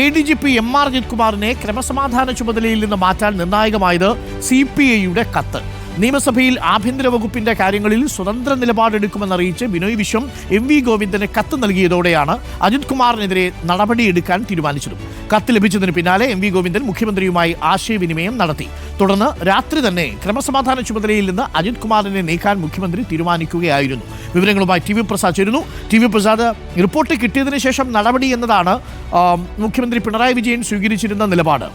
A D G P M R Ajith കുമാറിനെ ക്രമസമാധാന ചുമതലയിൽ നിന്ന് മാറ്റാൻ നിർണായകമായത് സി പി ഐയുടെ കത്ത്. നിയമസഭയിൽ ആഭ്യന്തര വകുപ്പിന്റെ കാര്യങ്ങളിൽ സ്വതന്ത്ര നിലപാടെടുക്കുമെന്നറിയിച്ച് ബിനോയ് വിശ്വം എം വി ഗോവിന്ദന് കത്ത് നൽകിയതോടെയാണ് അജിത് കുമാറിനെതിരെ നടപടിയെടുക്കാൻ തീരുമാനിച്ചതും. കത്ത് ലഭിച്ചതിന് പിന്നാലെ എം വി ഗോവിന്ദൻ മുഖ്യമന്ത്രിയുമായി ആശയവിനിമയം നടത്തി. തുടർന്ന് രാത്രി തന്നെ ക്രമസമാധാന ചുമതലയിൽ നിന്ന് അജിത് കുമാറിനെ നീക്കാൻ മുഖ്യമന്ത്രി തീരുമാനിക്കുകയായിരുന്നു. വിവരങ്ങളുമായി ടി വി പ്രസാദ് ചേരുന്നു. ടി വി പ്രസാദ് റിപ്പോർട്ട് കിട്ടിയതിനു ശേഷം നടപടി എന്നതാണ് മുഖ്യമന്ത്രി പിണറായി വിജയൻ സ്വീകരിച്ചിരുന്ന നിലപാട്.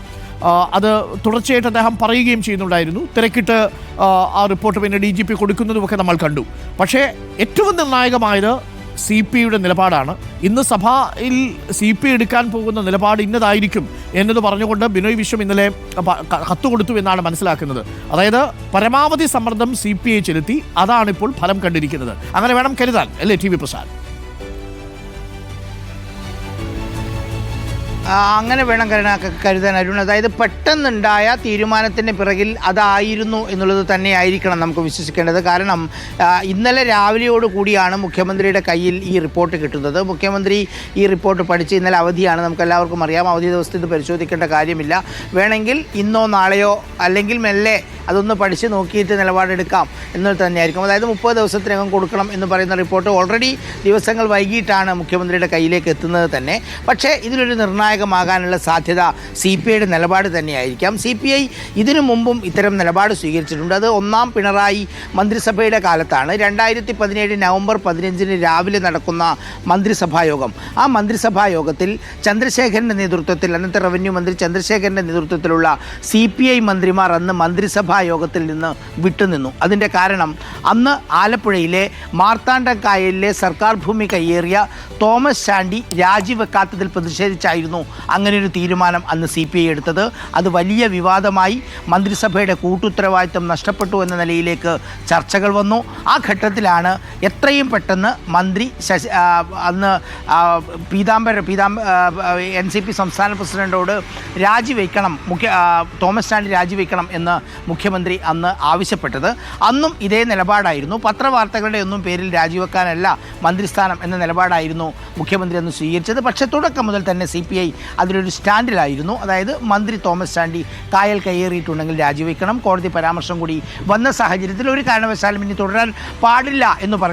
അത് തുടർച്ചയായിട്ട് അദ്ദേഹം പറയുകയും ചെയ്യുന്നുണ്ടായിരുന്നു. തിരക്കിട്ട് ആ, റിപ്പോർട്ട് പിന്നെ ഡി ജി പി കൊടുക്കുന്നതുമൊക്കെ നമ്മൾ കണ്ടു. പക്ഷേ ഏറ്റവും നിർണായകമായത് സി പി യുടെ നിലപാടാണ്. ഇന്ന് സഭയിൽ സി പി എടുക്കാൻ പോകുന്ന നിലപാട് ഇന്നതായിരിക്കും എന്നത് പറഞ്ഞുകൊണ്ട് ബിനോയ് വിശ്വം ഇന്നലെ കത്ത് കൊടുത്തു എന്നാണ് മനസ്സിലാക്കുന്നത്. അതായത് പരമാവധി സമ്മർദ്ദം സി പി ഐ ചെലുത്തി അതാണിപ്പോൾ ഫലം കണ്ടിരിക്കുന്നത്. അങ്ങനെ വേണം കരുതാൻ അല്ലേ ടി വി പ്രസാദ് അങ്ങനെ വേണം കരുണ കരുതാൻ അരുൺ. അതായത് പെട്ടെന്നുണ്ടായ തീരുമാനത്തിന്റെ പിറകിൽ അതായിരുന്നു എന്നുള്ളത് തന്നെയായിരിക്കണം നമുക്ക് വിശ്വസിക്കേണ്ടത്. കാരണം ഇന്നലെ രാവിലെയോട് കൂടിയാണ് മുഖ്യമന്ത്രിയുടെ കയ്യിൽ ഈ റിപ്പോർട്ട് കിട്ടുന്നത്. മുഖ്യമന്ത്രി ഈ റിപ്പോർട്ട് പഠിച്ച് ഇന്നലെ അവധിയാണ്. നമുക്ക് എല്ലാവർക്കും അറിയാം. അവധി ദിവസത്തിൽ ഇത് പരിശോധിക്കേണ്ട കാര്യമില്ല. വേണമെങ്കിൽ ഇന്നോ നാളെയോ അല്ലെങ്കിൽ മെല്ലെ അതൊന്ന് പഠിച്ച് നോക്കിയിട്ട് നിലപാടെടുക്കാം എന്ന് തന്നെയായിരിക്കും. അതായത് മുപ്പത് ദിവസത്തിനകം കൊടുക്കണം എന്ന് പറയുന്ന റിപ്പോർട്ട് ഓൾറെഡി ദിവസങ്ങൾ വൈകിട്ടാണ് മുഖ്യമന്ത്രിയുടെ കയ്യിലേക്ക് എത്തുന്നത് തന്നെ. പക്ഷേ ഇതിലൊരു നിർണായകമാകാനുള്ള സാധ്യത സി പി ഐയുടെ നിലപാട് തന്നെയായിരിക്കാം. സി പി ഐ ഇതിനു മുമ്പും ഇത്തരം നിലപാട് സ്വീകരിച്ചിട്ടുണ്ട്. അത് ഒന്നാം പിണറായി മന്ത്രിസഭയുടെ കാലത്താണ്. രണ്ടായിരത്തി പതിനേഴ് നവംബർ പതിനഞ്ചിന് രാവിലെ നടക്കുന്ന മന്ത്രിസഭാ യോഗം ആ മന്ത്രിസഭാ യോഗത്തിൽ ചന്ദ്രശേഖരന്റെ നേതൃത്വത്തിൽ അന്നത്തെ റവന്യൂ മന്ത്രി ചന്ദ്രശേഖരന്റെ നേതൃത്വത്തിലുള്ള സി പി ഐ മന്ത്രിമാർ അന്ന് മന്ത്രിസഭാ യോഗത്തിൽ നിന്ന് വിട്ടുനിന്നു. അതിന്റെ കാരണം അന്ന് ആലപ്പുഴയിലെ മാർത്താണ്ഡക്കായലിലെ സർക്കാർ ഭൂമി കയ്യേറിയ തോമസ് ചാണ്ടി രാജിവെക്കാത്തതിൽ പ്രതിഷേധിച്ചായിരുന്നു അങ്ങനെ ഒരു തീരുമാനം അന്ന് സി പി ഐ എടുത്തത്. അത് വലിയ വിവാദമായി മന്ത്രിസഭയുടെ കൂട്ടുത്തരവാദിത്തം നഷ്ടപ്പെട്ടു എന്ന നിലയിലേക്ക് ചർച്ചകൾ വന്നു. ആ ഘട്ടത്തിലാണ് എത്രയും പെട്ടെന്ന് മന്ത്രി ശശി അന്ന് Peethambar Peethamba N C P സംസ്ഥാന പ്രസിഡന്റോട് രാജിവെക്കണം മുഖ്യ തോമസ് ചാണ്ടി രാജിവെക്കണം എന്ന് മുഖ്യമന്ത്രി അന്ന് ആവശ്യപ്പെട്ടത്. അന്നും ഇതേ നിലപാടായിരുന്നു. പത്രവാർത്തകളുടെ ഒന്നും പേരിൽ രാജിവെക്കാനല്ല മന്ത്രിസ്ഥാനം എന്ന നിലപാടായിരുന്നു മുഖ്യമന്ത്രി അന്ന് സ്വീകരിച്ചത്. പക്ഷേ തുടക്കം മുതൽ തന്നെ സി പി ഐ അതിലൊരു സ്റ്റാൻഡിലായിരുന്നു. അതായത് മന്ത്രി തോമസ് ചാണ്ടി കായൽ കയ്യേറിയിട്ടുണ്ടെങ്കിൽ രാജിവെക്കണം. കോടതി പരാമർശം കൂടി വന്ന സാഹചര്യത്തിൽ ഒരു കാരണവശാലും ഇനി തുടരാൻ പാടില്ല എന്ന് പറഞ്ഞ്.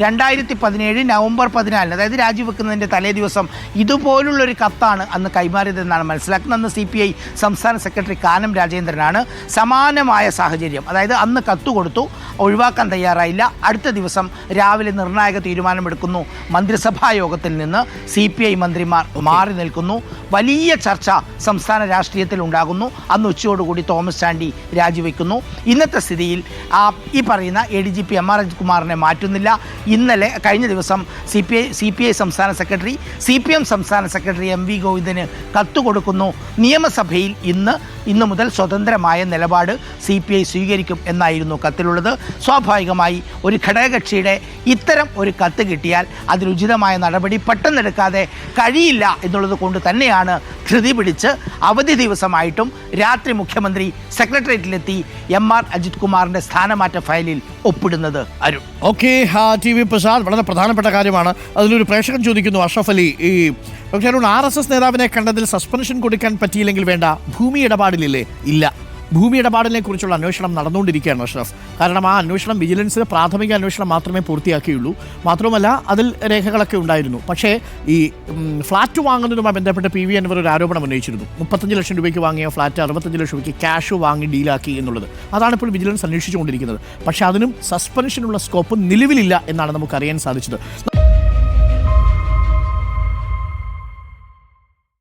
രണ്ടായിരത്തി പതിനേഴ് നവംബർ പതിനാലിന് അതായത് രാജിവെക്കുന്നതിന്റെ തലേ ദിവസം ഇതുപോലുള്ളൊരു കത്താണ് അന്ന് കൈമാറിയതെന്നാണ് മനസ്സിലാക്കുന്നത്. അന്ന് സി പി ഐ സംസ്ഥാന സെക്രട്ടറി കാനം രാജേന്ദ്രനാണ് സമാനമായ സാഹചര്യം അതായത് അന്ന് കത്ത് കൊടുത്തു ഒഴിവാക്കാൻ തയ്യാറായില്ല. അടുത്ത ദിവസം രാവിലെ നിർണായക തീരുമാനമെടുക്കുന്നു. മന്ത്രിസഭാ യോഗത്തിൽ നിന്ന് സി പി ഐ മന്ത്രിമാർ മാറി നിൽക്കുന്നു. വലിയ ചർച്ച സംസ്ഥാന രാഷ്ട്രീയത്തിൽ ഉണ്ടാകുന്നു. അന്ന് ഉച്ചയോടുകൂടി തോമസ് ചാണ്ടി രാജിവെക്കുന്നു. ഇന്നത്തെ സ്ഥിതിയിൽ ആ, ഈ പറയുന്ന A D G P M R Ajith കുമാറിനെ മാറ്റുന്നില്ല ഇന്നലെ കഴിഞ്ഞ ദിവസം C P I C P I സംസ്ഥാന സെക്രട്ടറി സി പി എം സംസ്ഥാന സെക്രട്ടറി എം വി ഗോവിന്ദന് കത്ത് കൊടുക്കുന്നു നിയമസഭയിൽ ഇന്ന് ഇന്ന് മുതൽ സ്വതന്ത്രമായ നിലപാട് സി പി ഐ സ്വീകരിക്കും എന്നായിരുന്നു കത്തിലുള്ളത്. സ്വാഭാവികമായി ഒരു ഘടകകക്ഷിയുടെ ഇത്തരം ഒരു കത്ത് കിട്ടിയാൽ അതിലുചിതമായ നടപടി പെട്ടെന്നെടുക്കാതെ കഴിയില്ല എന്നുള്ളത് കൊണ്ട് തന്നെയാണ് ധൃതി പിടിച്ച് അവധി ദിവസമായിട്ടും രാത്രി മുഖ്യമന്ത്രി സെക്രട്ടേറിയറ്റിലെത്തി എം ആർ അജിത് കുമാറിന്റെ സ്ഥാനമാറ്റ ഫയലിൽ ഒപ്പിടുന്നത്. Arun. Okay. T V Prasad വളരെ പ്രധാനപ്പെട്ട കാര്യമാണ്. അതിലൊരു പ്രേക്ഷകൻ ചോദിക്കുന്നു അഷ്റഫ് അലി ഈ doctor Arun R S S നേതാവിനെ കണ്ടതിൽ സസ്പെൻഷൻ കൊടുക്കാൻ പറ്റിയില്ലെങ്കിൽ വേണ്ട ഭൂമി ഇടപാടിലില്ലേ? ഇല്ല. ഭൂമി ഇടപാടിനെ കുറിച്ചുള്ള അന്വേഷണം നടന്നുകൊണ്ടിരിക്കുകയാണ് അഷ്റഫ്. കാരണം ആ അന്വേഷണം വിജിലൻസിന് പ്രാഥമിക അന്വേഷണം മാത്രമേ പൂർത്തിയാക്കിയുള്ളൂ. മാത്രമല്ല അതിൽ രേഖകളൊക്കെ ഉണ്ടായിരുന്നു. പക്ഷേ ഈ ഫ്ളാറ്റ് വാങ്ങുന്നതുമായി ബന്ധപ്പെട്ട് പി വി അൻവർ ഒരു ആരോപണം ഉന്നയിച്ചിരുന്നു. മുപ്പത്തഞ്ച് ലക്ഷം രൂപയ്ക്ക് വാങ്ങിയ ഫ്ലാറ്റ് അറുപത്തഞ്ച് ലക്ഷം രൂപയ്ക്ക് ക്യാഷ് വാങ്ങി ഡീലാക്കി എന്നുള്ളത്. അതാണ് ഇപ്പോൾ വിജിലൻസ് അന്വേഷിച്ചുകൊണ്ടിരിക്കുന്നത്. പക്ഷേ അതിനും സസ്പെൻഷനുള്ള സ്കോപ്പ് നിലവിലില്ല എന്നാണ് നമുക്ക് അറിയാൻ സാധിച്ചത്.